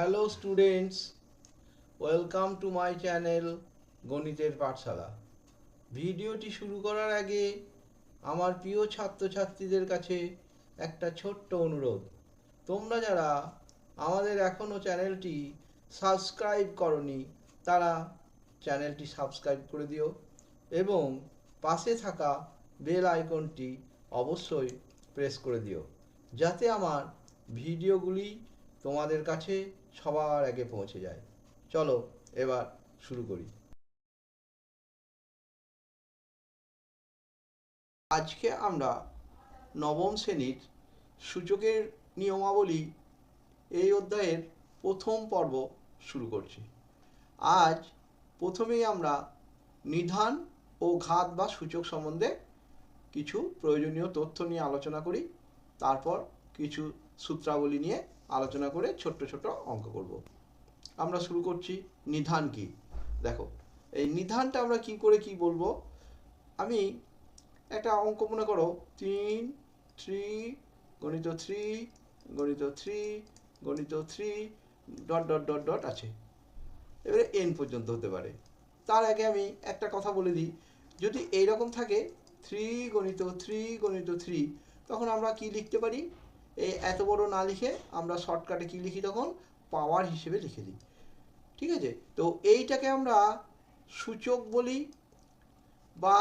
Hello students welcome to my channel গণিতের পাঠশালা ভিডিওটি শুরু করার আগে, আমার প্রিয় ছাত্রছাত্রীদের কাছে একটা ছোট্ট অনুরোধ। তোমরা যারা আমাদের এখনও চ্যানেলটি সাবস্ক্রাইব করনি, তারা চ্যানেলটি সাবস্ক্রাইব করে দিও এবং পাশে থাকা বেল আইকনটি অবশ্যই প্রেস করে দিও, যাতে আমার ভিডিওগুলি তোমাদের কাছে সবার আগে পৌঁছে যায়। চলো, এবার শুরু করি। আজকে আমরা নবম শ্রেণির সূচকের নিয়মাবলী এই অধ্যায়ের প্রথম পর্ব শুরু করছি। আজ প্রথমেই আমরা নিধান ও ঘাত বা সূচক সম্বন্ধে কিছু প্রয়োজনীয় তথ্য নিয়ে আলোচনা করি, তারপর কিছু সূত্রাবলী নিয়ে আলোচনা করে ছোট্ট ছোট অঙ্ক করব। আমরা শুরু করছি নিধান কি? দেখো, এই নিধানটা আমরা কি করে কি বলব? আমি একটা অঙ্ক মনে করো, তিন, থ্রি, গণিত থ্রি গণিত থ্রি গণিত three, dot dot dot dot আছে। এবারে এন পর্যন্ত হতে পারে। তার আগে আমি একটা কথা বলে দিই, যদি এইরকম থাকে, থ্রি, গণিত থ্রি গণিত থ্রি, তখন আমরা কি লিখতে পারি? এই এত বড় না লিখে আমরা শর্টকাটে কি লিখি তখন? পাওয়ার হিসেবে লিখে দিই। ঠিক আছে? তো এইটাকে আমরা সূচক বলি বা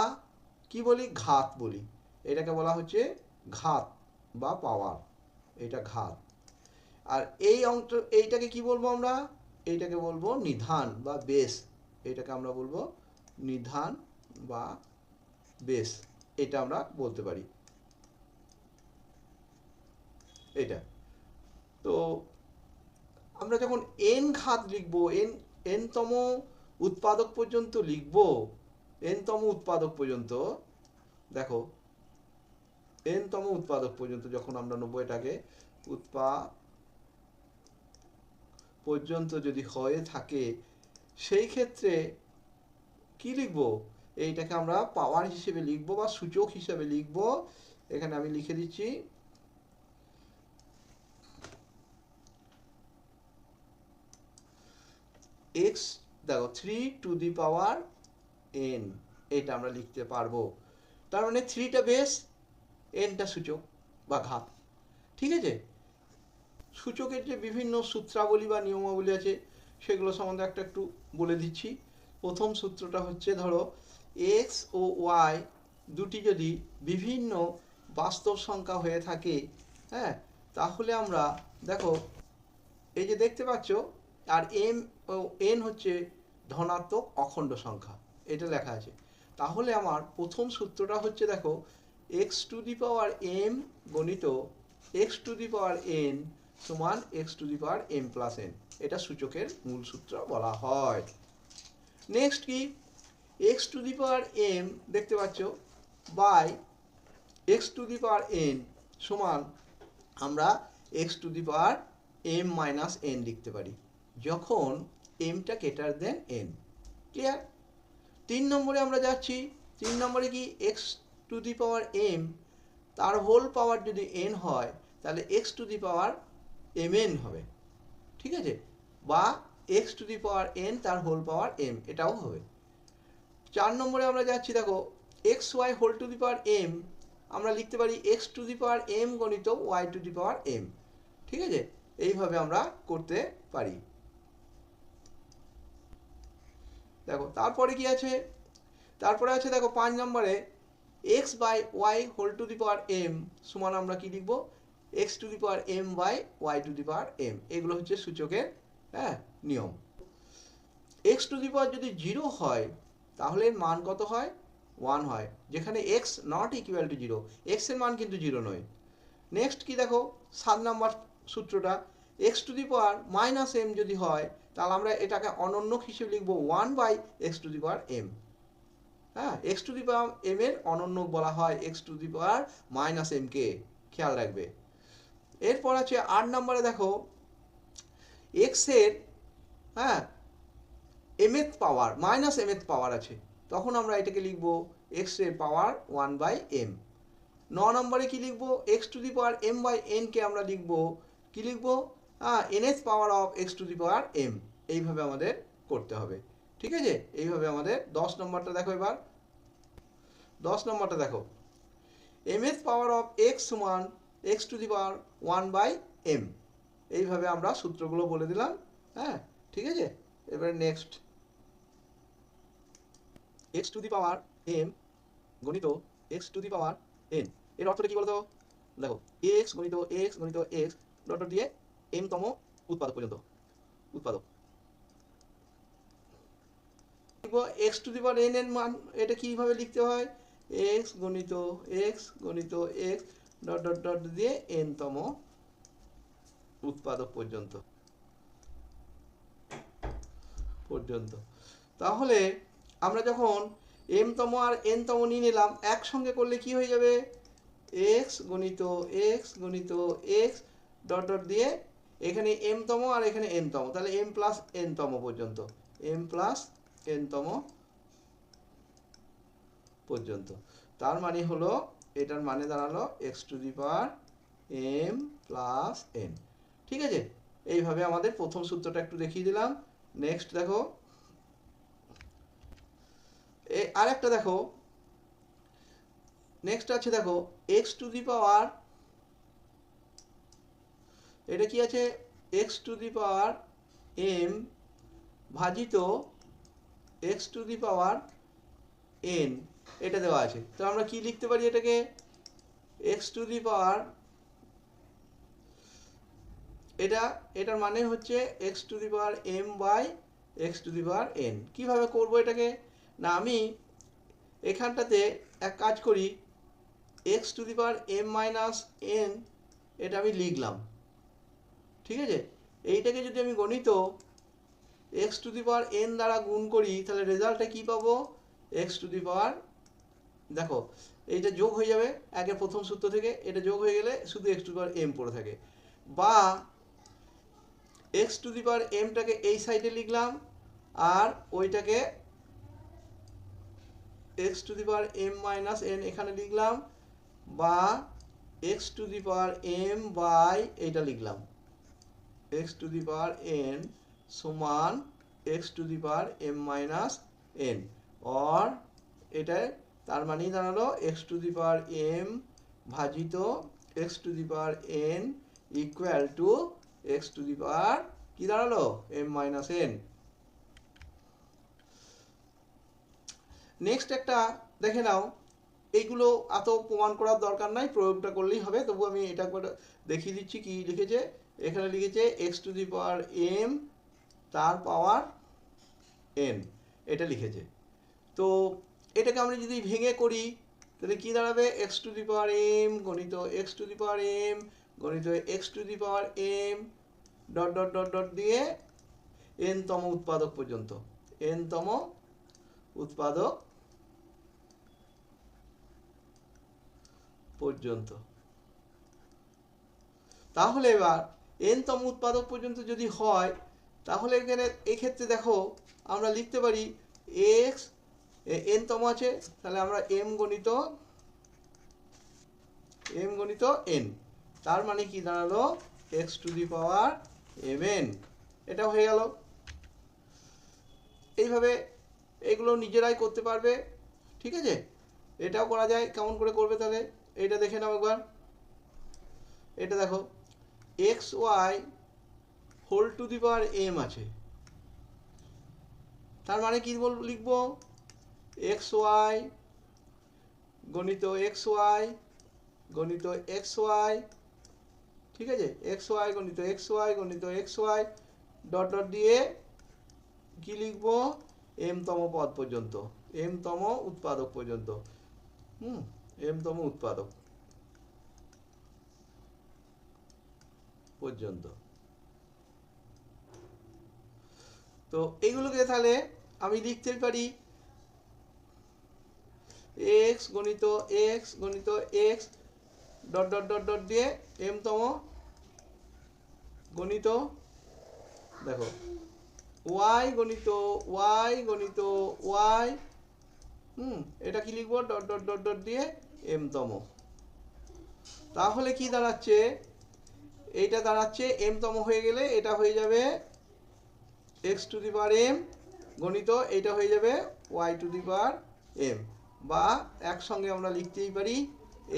কি বলি? ঘাত বলি। এটাকে বলা হচ্ছে ঘাত বা পাওয়ার এটা ঘাত। আর এই অংশ, এইটাকে কি বলব আমরা? এইটাকে বলব নিধান বা বেস এটাকে আমরা বলব নিধান বা বেস এটা আমরা বলতে পারি। এটা তো আমরা যখন এন ঘাত লিখব এন এনতম উৎপাদক পর্যন্ত লিখব এনতম উৎপাদক পর্যন্ত, দেখো এনতম উৎপাদক পর্যন্ত যখন আমরা নেব এটাকে উৎপা পর্যন্ত যদি হয়ে থাকে, সেই ক্ষেত্রে কি লিখব? এইটাকে আমরা পাওয়ার হিসেবে লিখব বা সূচক হিসেবে লিখব। এখানে আমি লিখে দিচ্ছি এক্স দেখো three to the power N এটা আমরা লিখতে পারব। তার মানে থ্রিটা বেস এনটা সূচক বা ঘাত। ঠিক আছে? সূচকের যে বিভিন্ন সূত্রাবলী বা নিয়মাবলী আছে, সেগুলো সম্বন্ধে একটা একটু বলে দিচ্ছি। প্রথম সূত্রটা হচ্ছে ধরো এক্স ও ওয়াই দুটি যদি বিভিন্ন বাস্তব সংখ্যা হয়ে থাকে হ্যাঁ? তাহলে আমরা দেখো, এই যে দেখতে পাচ্ছ, আর এম ও এন হচ্ছে ধনাত্মক অখণ্ড সংখ্যা, এটা লেখা আছে। তাহলে আমার প্রথম সূত্রটা হচ্ছে দেখো x to the power m গণিত x to the power n সমান x to the power m plus n এটা সূচকের মূল সূত্র বলা হয়। নেক্সট কি? X to the power m দেখতে পাচ্ছ, by x to the power n সমান আমরা x to the power m minus n লিখতে পারি। যখন এমটা কেটার দেন এন ক্লিয়ার তিন নম্বরে আমরা যাচ্ছি। তিন নম্বরে কি? X to the power m তার হোল পাওয়ার যদি এন হয়, তাহলে x to the power m n হবে। ঠিক আছে? বা x to the power n তার হোল পাওয়ার এম এটাও হবে। চার নম্বরে আমরা যাচ্ছি, দেখো x y whole to the power m আমরা লিখতে পারি x to the power m গণিত y to the power m ঠিক আছে? এইভাবে আমরা করতে পারি। দেখো, তারপরে কি আছে? তারপরে আছে দেখো পাঁচ নম্বরে X by Y whole to the power M সমান আমরা কি লিখব? X to the power M by Y to the power M এগুলো হচ্ছে সূচকের হ্যাঁ নিয়ম। এক্স টু দি পাওয়ার যদি জিরো হয়, তাহলে মান কত হয়? ওয়ান হয়। যেখানে X not equal to zero এক্সের মান কিন্তু জিরো নয়। নেক্সট কি দেখো? সাত নাম্বার সূত্রটা X to the power minus M যদি হয় তাহলে আমরা এটাকে অনন্য হিসেবে লিখব one by X to the power M হ্যাঁ X to the power M এর অনন্য বলা হয় X to the power minus M কে খেয়াল রাখবে। এরপর আছে আট নম্বরে দেখো এক্সের হ্যাঁ এমএথ পাওয়ার মাইনাস এমএথ পাওয়ার আছে। তখন আমরা এটাকে লিখব এক্সের পাওয়ার ওয়ান বাই এম ন নম্বরে কি লিখব? X to the power M by N কে আমরা লিখব, কি লিখব? N's power of X to the power M এইভাবে আমাদের করতে হবে। ঠিক আছে? এইভাবে আমাদের দশ নম্বরটা দেখো এবার। দশ নম্বরটা দেখো। M S power of X সমান X to the power one by M এইভাবে আমরা সূত্রগুলো বলে দিলাম। হ্যাঁ? ঠিক আছে? এবারে next X to the power M গণিত X to the power N এর অর্থটা কি বলতো? দেখো এক্স গণিত এক্স গণিত এক্স ডট দিয়ে এম তম উৎপাদক পর্যন্ত। উৎপাদক। X to the power N এর মান, এটা কীভাবে লিখতে হয়? এক্স গণিত এক্স গণিত এক্স ডট ডট ডট দিয়ে এন তম উৎপাদক পর্যন্ত। পর্যন্ত। তাহলে আমরা যখন এম তম আর এন তম নিয়ে নিলাম, একসঙ্গে করলে কি হয়ে যাবে? এক্স গণিত এক্স গণিত এক্স ডট ডট দিয়ে এখানে এম তম আর এখানে এন তম। তাহলে এম প্লাস এন তম পর্যন্ত। এম প্লাস এন তম পর্যন্ত। তার মানে হলো, এটার মানে দাঁড়াল X to the power M plus N ঠিক আছে? এইভাবে আমাদের প্রথম সূত্রটা একটু দেখিয়ে দিলাম। নেক্সট দেখো। এ, আরেকটা দেখো। নেক্সট আছে দেখো এক্স টু দি পাওয়ার এটা কি আছে? X to the power M ভাজিত X to the power N এটা দেওয়া আছে। তো আমরা কি লিখতে পারি এটাকে? এক্স টু দি পাওয়ার এটা, এটার মানে হচ্ছে X to the power M by X to the power N কীভাবে করব এটাকে? না, আমি এখানটাতে এক কাজ করি X to the power M minus N এটা আমি লিখলাম। ঠিক আছে? এইটাকে যদি আমি গণিত X to the power N দ্বারা গুণ করি, তাহলে রেজাল্টটা কী পাবো? এক্স টু দি পাওয়ার দেখো, এইটা যোগ হয়ে যাবে একের প্রথম সূত্র থেকে, এটা যোগ হয়ে গেলে শুধু X to the power M পড়ে থাকে। বা এক্স টু দি পাওয়ার এমটাকে এই সাইডে লিখলাম, আর ওইটাকে X to the power M minus N এখানে লিখলাম, বা X to the power M by এইটা লিখলাম। X to the power N সমান X to the power M minus N. Or এটাই তার মানেই দাঁড়াল X to the power M ভাজিত X to the power N equal to X to the power কি দাঁড়াল? M minus N. নেক্সট একটা দেখে নাও। এইগুলো এত প্রমাণ করার দরকার নাই, প্রয়োগটা করলেই হবে। তবু আমি এটা দেখিয়ে দিচ্ছি কি লিখেছে। এখানে লিখেছে X to the power M তার পাওয়ার এন এটা লিখেছে। তো এটাকে আমরা যদি ভেঙে করি, তাহলে কি দাঁড়াবে? X to the power M গণিত X to the power M গণিত X to the power M dot dot dot dot দিয়ে এন তম উৎপাদক পর্যন্ত। এন তম উৎপাদক পর্যন্ত। তাহলে এবার এন তম উৎপাদক পর্যন্ত যদি হয়, তাহলে এখানে, এক্ষেত্রে দেখো, আমরা লিখতে পারি এক্স এন তম আছে, তাহলে আমরা এম গণিত এম গণিত এন তার মানে কি দাঁড়াল X to the power M N এটা হয়ে গেল। এইভাবে এগুলো নিজেরাই করতে পারবে, ঠিক আছে? এটাও করা যায়, কেমন করে করবে তাহলে? এটা দেখে নাও একবার। এটা দেখো X Y whole to the power M আছে। তার মানে কি বল লিখব? এক্স ওয়াই গণিত এক্স ওয়াই গণিত এক্স ওয়াই ঠিক আছে? এক্স ওয়াই গণিত এক্স ওয়াই গণিত এক্স ওয়াই ডট ডট দিয়ে কি লিখব? এম তম পদ পর্যন্ত এম তম উৎপাদক পর্যন্ত। হুম এম তম উৎপাদক। পর্যন্ত। তো এইগুলোকে তাহলে আমি লিখতে পারি এক্স গণিত এক্স গণিত X dot dot dot dot দিয়ে এম তম গণিত, দেখো ওয়াই গণিত ওয়াই গণিত ওয়াই হুম, এটা কি লিখব? ডট ডট ডট ডট দিয়ে এম তম। তাহলে কি দাঁড়াচ্ছে? এইটা দাঁড়াচ্ছে এম তম হয়ে গেলে এটা হয়ে যাবে x to the power m গণিত, এইটা হয়ে যাবে y to the power m বা একসঙ্গে আমরা লিখতেই পারি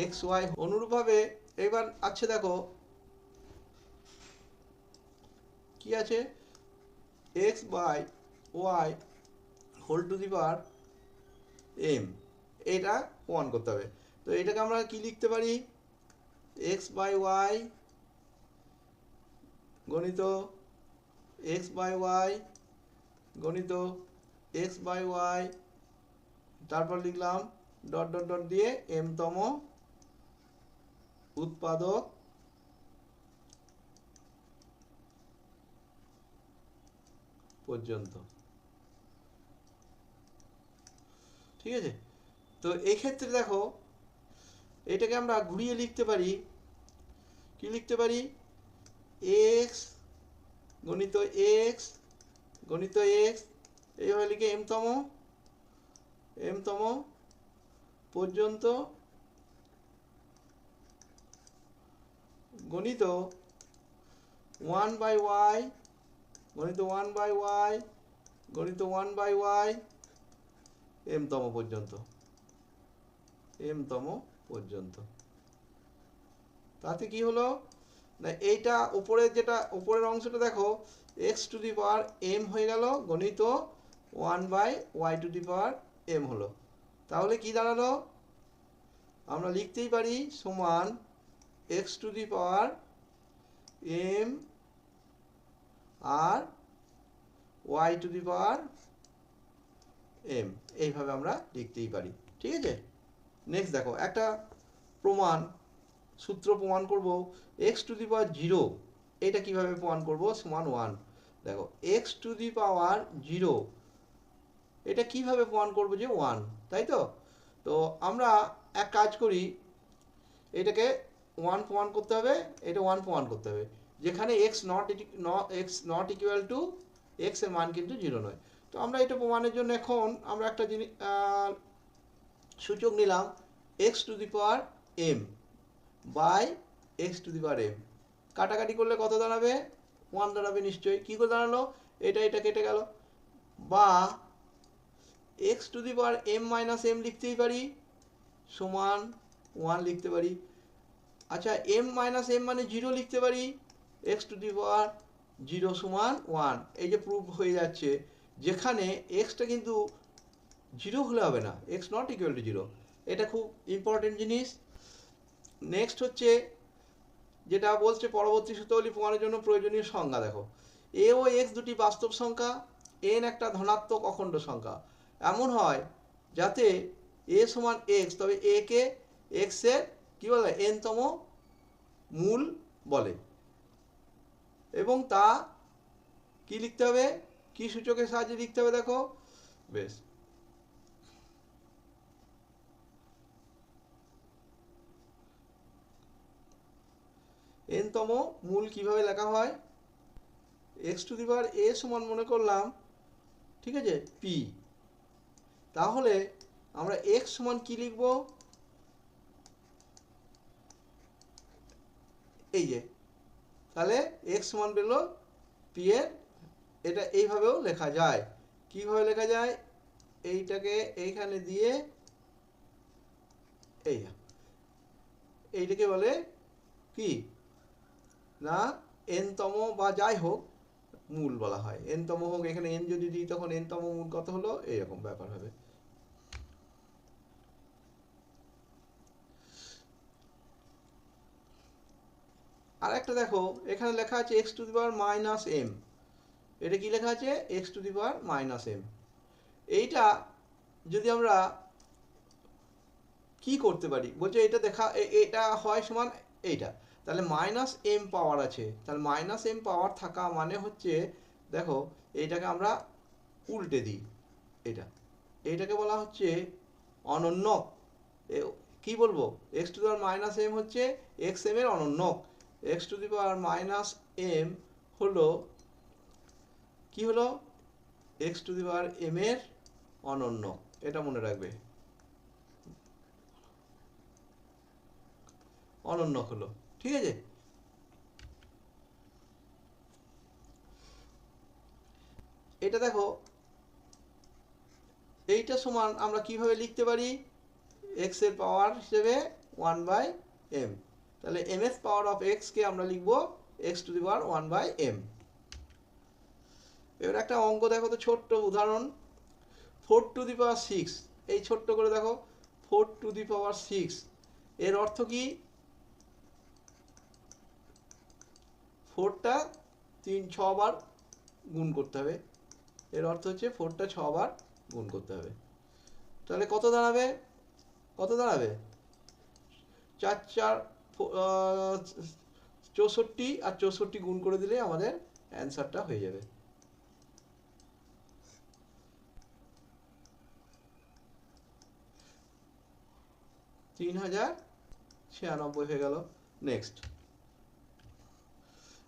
এক্স ওয়াই অনুরূপভাবে। এবার আছে দেখো, কি আছে? X by y whole to the power m এটা প্রমাণ করতে হবে। তো এটাকে আমরা কি লিখতে পারি? এক্স বাই ওয়াই গণিত এক্স বাই ওয়াই গণিত এক্স বাই ওয়াই তারপর লিখলাম ডট ডট ডট দিয়ে এম তম উৎপাদক পর্যন্ত। ঠিক আছে? তো এই ক্ষেত্রে দেখো, এটাকে আমরা ঘুরিয়ে লিখতে পারি। কি লিখতে পারি? এক্স গণিত এক্স গণিত এক্স এইভাবে লিখে এম তম এম তম পর্যন্ত গণিত ওয়ান বাই ওয়াই গণিত ওয়ান বাই ওয়াই গণিত ওয়ান বাই ওয়াই এম তম পর্যন্ত এম তম পর্যন্ত। তাতে কি হলো? এইটা উপরের যেটা, উপরের অংশটা দেখো x to the power m হয়ে গেল, গণিত one by y to the power m হলো। তাহলে কি দাঁড়াল? আমরা লিখতেই পারি সমান x to the power m R y to the power m এইভাবে আমরা লিখতেই পারি। ঠিক আছে? নেক্সট দেখো, একটা প্রমাণ। সূত্র প্রমাণ করব x to the power zero এটা কীভাবে প্রমাণ করব? সমান ওয়ান দেখো x to the power zero এটা কীভাবে প্রমাণ করব যে ওয়ান তাই তো? তো আমরা এক কাজ করি, এটাকে ওয়ান প্রমাণ করতে হবে, এটা ওয়ান প্রমাণ করতে হবে। যেখানে x not x not equal to এক্সের মান কিন্তু জিরো নয়। তো আমরা এটা প্রমাণের জন্য এখন আমরা একটা জিনিস সূচক নিলাম x to the power m by x to the power m কাটাকাটি করলে কত দাঁড়াবে? ওয়ান দাঁড়াবে নিশ্চয়ই। কী করে দাঁড়াল? এটা এটা কেটে গেল। বা x to the power m minus m লিখতেই পারি। সমান ওয়ান লিখতে পারি। আচ্ছা এম মাইনাস এম মানে জিরো লিখতে পারি। X to the power zero সমান ওয়ান এই যে প্রুফ হয়ে যাচ্ছে। যেখানে এক্সটা কিন্তু জিরো হলে হবে না। X not equal to zero এটা খুব ইম্পর্টেন্ট জিনিস। নেক্সট হচ্ছে যেটা বলছে পরবর্তী সূত্রগুলি প্রমাণের জন্য প্রয়োজনীয় সংজ্ঞা, দেখো। এ ও এক্স দুটি বাস্তব সংখ্যা এন একটা ধনাত্মক অখণ্ড সংখ্যা। এমন হয় যাতে এ সমান এক্স তবে এ কে এক্সের কী বলে? এনতম মূল বলে। এবং তা কি লিখতে হবে? কি সূচকের সাহায্যে লিখতে হবে, দেখো? বেশ। এনতম মূল কীভাবে লেখা হয়? এক্স টু দি পাওয়ার এ সমান মনে করলাম, ঠিক আছে? পি তাহলে আমরা এক্স সমান কি লিখব? এই যে, তাহলে এক্স সমান পেল পি এর, এটা এইভাবেও লেখা যায়। কীভাবে লেখা যায়? এইটাকে এইখানে দিয়ে, এই এইটাকে বলে কি? না এনতম বা যাই হোক, মূল বলা হয়। এনতম হোক, এখানে এন যদি দিই, তখন এনতম মূল কত হলো? এরকম ব্যাপার হবে। আর একটা দেখো, এখানে লেখা আছে x to the power minus m এটা কি লেখা আছে? X to the power minus m এইটা যদি আমরা কি করতে পারি? বলছে এটা দেখা এটা হয় সমান এইটা। তাহলে মাইনাস এম পাওয়ার আছে। তাহলে মাইনাস এম পাওয়ার থাকা মানে হচ্ছে, দেখো, এইটাকে আমরা উল্টে দিই এটা এইটাকে বলা হচ্ছে অনন্যক কি বলব? X to the minus m হচ্ছে এক্স এম এর অনন্যক x to the minus m হলো, কি হলো? এক্স টু দি এম এর অনন্য। এটা মনে রাখবে। অনন্য হলো। ঠিক আছে? এটা দেখো, এইটা সমান আমরা কীভাবে লিখতে পারি? এক্সের পাওয়ার হিসেবে ওয়ান বাই এম তাহলে এম এস পাওয়ার অফ এক্সকে আমরা লিখব x to the power one by m এবার একটা অঙ্ক দেখো তো, ছোট্ট উদাহরণ। Four to the power six এই ছোট্ট করে দেখো four to the power six এর অর্থ কি? ফোরটা তিন ছবার গুণ করতে হবে। এর অর্থ হচ্ছে ফোরটা ছবার গুণ করতে হবে। তাহলে কত দাঁড়াবে? কত দাঁড়াবে? চার চার চৌষট্টি আর চৌষট্টি গুণ করে দিলে আমাদের অ্যান্সারটা হয়ে যাবে। তিন হাজার ছিয়ানব্বই হয়ে গেল। নেক্সট।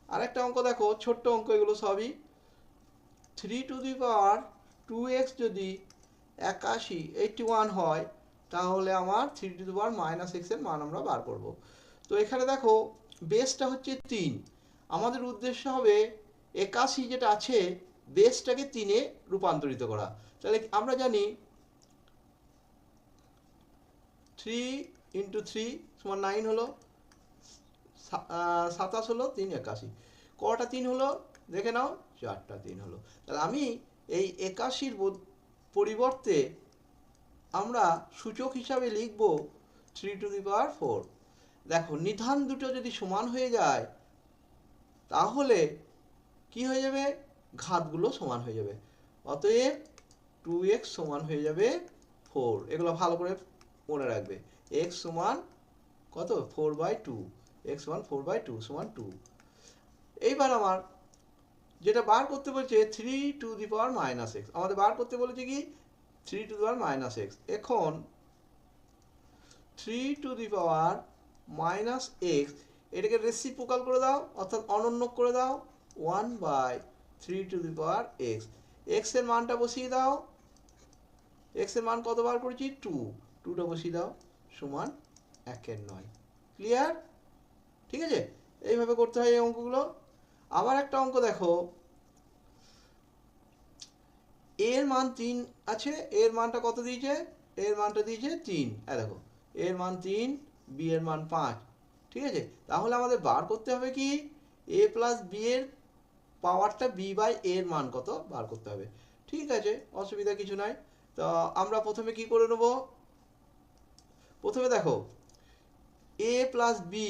আরেকটা অঙ্ক দেখো, ছোট্ট অঙ্ক এগুলো সবই। Three to the power two x যদি একাশি এইটটি ওয়ান হয়, তাহলে আমার three to the power minus এক্সের মান আমরা বার করব। তো এখানে দেখো বেসটা হচ্ছে তিন। আমাদের উদ্দেশ্য হবে একাশি যেটা আছে বেসটাকে তিনে রূপান্তরিত করা। তাহলে আমরা জানি থ্রি ইন্টু থ্রি সমান নাইন হলো। সাতাশ হলো তিন একাশি। কটা তিন হলো? দেখে নাও, চারটা তিন হলো। তাহলে আমি এই একাশির পরিবর্তে আমরা সূচক হিসাবে লিখব three to the power four দেখো, নিধান দুটো যদি সমান হয়ে যায়, তাহলে কি হয়ে যাবে? ঘাতগুলো সমান হয়ে যাবে। অতএব টু এক্স সমান হয়ে যাবে ফোর এগুলো ভালো করে মনে রাখবে। এক্স সমান কত? ফোর বাই টু এক্স সমান ফোর বাই টু সমান টু এইবার আমার যেটা বার করতে বলছে three to the power minus x আমাদের বার করতে বলেছে কি? Three to the power minus x এখন three to the power minus x এটাকে রেসিপ্রোকাল করে দাও, অর্থাৎ অনন্য করে দাও one by three to the power x এক্সের মানটা বসিয়ে দাও। এক্সের মান কত বার করেছি? টু টুটা বসিয়ে দাও, সমান একের নয়। ক্লিয়ার ঠিক আছে? এইভাবে করতে হয় এই অঙ্কগুলো। আবার একটা অঙ্ক দেখো। এর মান তিন আছে, এর মানটা কত দিয়েছে? এর মানটা দিয়েছে তিন। হ্যাঁ দেখো, এর মান তিন বি এর মান পাঁচ। ঠিক আছে? তাহলে আমাদের বার করতে হবে কি? এ প্লাস বি এর পাওয়ারটা বি বাই এর মান কত? বার করতে হবে। ঠিক আছে? অসুবিধা কিছু নাই। তো আমরা প্রথমে কি করে নেব? প্রথমে দেখো এ প্লাস বি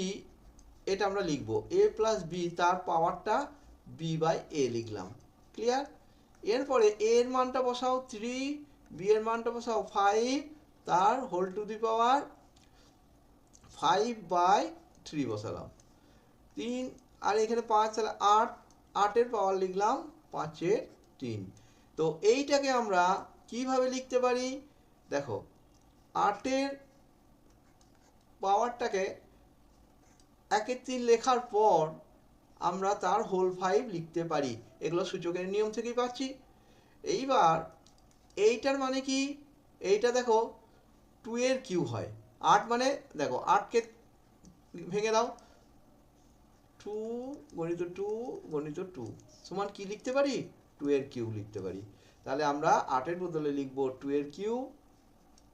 এটা আমরা লিখব। এ প্লাস বি তার পাওয়ারটা বি বাই এ লিখলাম। ক্লিয়ার এরপরে এ এর মানটা বসাও থ্রি বি এর মানটা বসাও ফাইভ তার whole to the power five by three বসালাম। তিন, আর এখানে পাঁচ, তাহলে আট, আটের পাওয়ার লিখলাম, পাঁচের তিন। তো এইটাকে আমরা কীভাবে লিখতে পারি? দেখো, আটের পাওয়ারটাকে একের তিন লেখার পর আমরা তার হোল ফাইভ লিখতে পারি। এগুলো সূচকের নিয়ম থেকেই পাচ্ছি। এইবার এইটার মানে কি? এইটা দেখো টু এর কিউ হয়। আট মানে দেখো, আটকে ভেঙে দাও। টু গণিত টু গণিত টু সমান কি লিখতে পারি? টু এর কিউ লিখতে পারি। তাহলে আমরা আটের বদলে লিখব টু এর কিউ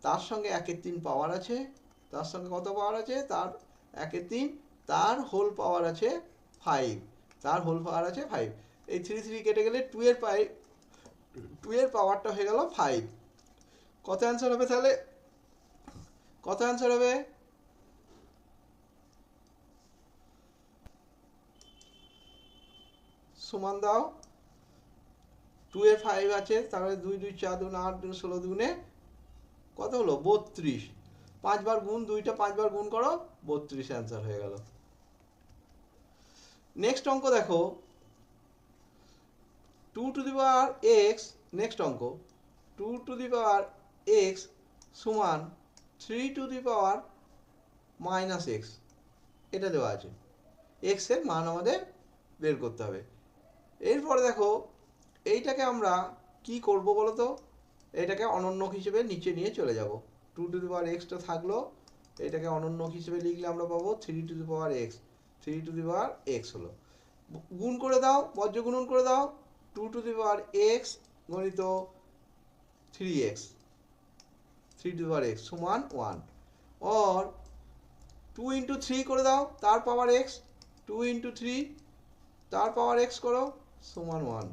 তার সঙ্গে একের তিন পাওয়ার আছে। তার সঙ্গে কত পাওয়ার আছে? তার একের তিন তার হোল পাওয়ার আছে ফাইভ তার হোল পাওয়ার আছে ফাইভ এই থ্রি থ্রি কেটে গেলে টু এর পাই টু এর পাওয়ারটা হয়ে গেল ফাইভ কত অ্যান্সার হবে তাহলে? কত অ্যান্সার হবে? সমান দাও। টু এর ফাইভ আছে, তাহলে দুই দুই, চার দুগুণ আট, দুই, ষোলো দুগুণে কত হলো? বত্রিশ। পাঁচবার গুণ, দুইটা পাঁচবার গুণ করো, বত্রিশ অ্যান্সার হয়ে গেল। নেক্সট অঙ্ক দেখো। Two to the power x next অঙ্ক। Two to the power x সমান three to the power minus x এটা দেওয়া আছে। এক্সের মান আমাদের বের করতে হবে। এরপরে দেখো, এইটাকে আমরা কি করব বলো তো এটাকে অনন্য হিসেবে নিচে নিয়ে চলে যাব। টু টু দি পাওয়ার এক্সটা থাকল, এটাকে অনন্য হিসেবে লিখলে আমরা পাবো three two the power x three two the power x হলো। গুণ করে দাও বজ্র গুণন করে দাও, two two the power x গণিত three x. Three two the power x সমান one. Or two into three করে দাও, তার power x. Two into three, তার পাওয়ার এক্স করো, সমান one.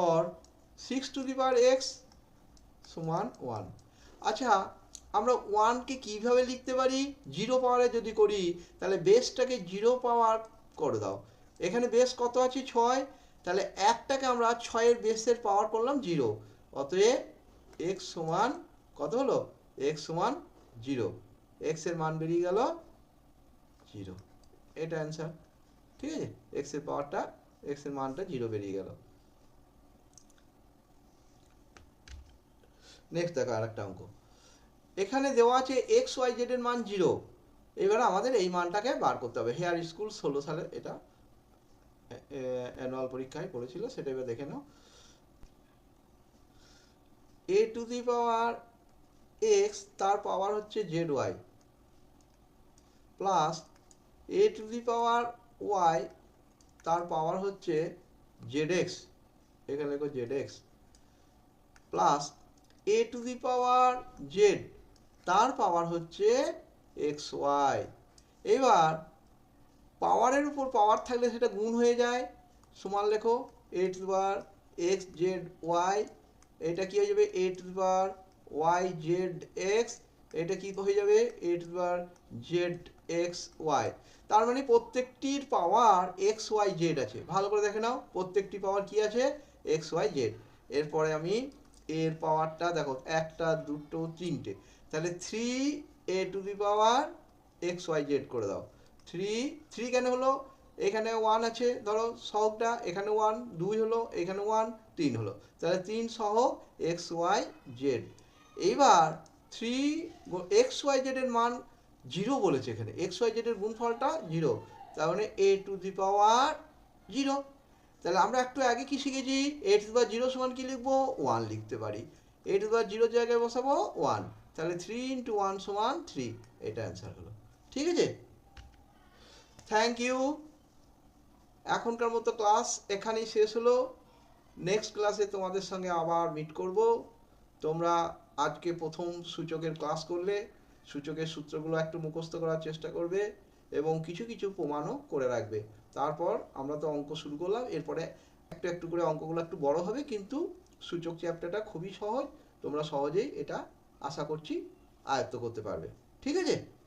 Or six two the power x সমান one. আচ্ছা আমরা ওয়ানকে কীভাবে লিখতে পারি? জিরো পাওয়ারে যদি করি, তাহলে বেসটাকে জিরো পাওয়ার করে দাও। এখানে বেস কত আছে? ছয়। তাহলে একটাকে আমরা ছয়ের বেসের পাওয়ার করলাম জিরো অতএব এক্স সমান কত হলো? এক্স সমান জিরো এক্সের মান বেরিয়ে গেল জিরো এটা অ্যান্সার ঠিক আছে? এক্সের পাওয়ারটা এক্সের মানটা জিরো বেরিয়ে গেল। নেক্সট দেখো আর একটা অঙ্ক। এখানে দেওয়া আছে এক্স ওয়াই জেড এর মান জিরো। এবার আমাদের এই মানটাকে বার করতে হবে। হেয়ার স্কুল ষোলো সালে এটা অ্যানুয়াল পরীক্ষায় পড়েছিল, সেটা এবার দেখে নাও। এ টু দি পাওয়ার এক্স, তার পাওয়ার হচ্ছে z y. Plus a to the power y, তার পাওয়ার হচ্ছে জেড এক্স। এখানে লেখো z x. Plus a to the power z তার পাওয়ার হচ্ছে এক্স ওয়াই এবার পাওয়ারের উপর পাওয়ার থাকলে সেটা গুণ হয়ে যায়। সমান লেখো a to the x z y এটা কি হয়ে যাবে? A to the y z x এটা কি হয়ে যাবে? A to the z x y তার মানে প্রত্যেকটির পাওয়ার এক্স ওয়াই জেড আছে। ভালো করে দেখে নাও, প্রত্যেকটি পাওয়ার কি আছে? এক্স ওয়াই জেড এরপরে আমি এর পাওয়ারটা দেখো, একটা, দুটো, তিনটে। তাহলে three a to the power x y z করে দাও। থ্রি থ্রি কেন হলো? এখানে ওয়ান আছে, ধরো সহগটা এখানে ওয়ান দুই হলো এখানে ওয়ান তিন হলো। তাহলে তিন সহ এক্স ওয়াই জেড এইবার থ্রি এক্স ওয়াই জেডের মান জিরো বলেছে এখানে। এক্স ওয়াই জেডের গুণফলটা জিরো তার মানে এ টু দি পাওয়ার জিরো তাহলে আমরা একটু আগে কি শিখেছি? এ টু দি পাওয়ার জিরো সমান কি লিখব? ওয়ান লিখতে পারি। এ টু দি পাওয়ার জিরো জায়গায় বসাবো ওয়ান তাহলে থ্রি ইন্টু ওয়ান সমান থ্রি এটা অ্যান্সার হলো। ঠিক আছে? থ্যাংক ইউ এখনকার মতো ক্লাস এখানেই শেষ হলো। নেক্সট ক্লাসে তোমাদের সঙ্গে আবার মিট করব। তোমরা আজকে প্রথম সূচকের ক্লাস করলে, সূচকের সূত্রগুলো একটু মুখস্থ করার চেষ্টা করবে এবং কিছু কিছু প্রমাণও করে রাখবে। তারপর আমরা তো অঙ্ক শুরু করলাম, এরপরে একটু একটু করে অঙ্কগুলো একটু বড় হবে, কিন্তু সূচক চ্যাপ্টারটা খুবই সহজ, তোমরা সহজেই এটা আশা করছি আয়ত্ত করতে পারবে। ঠিক আছে?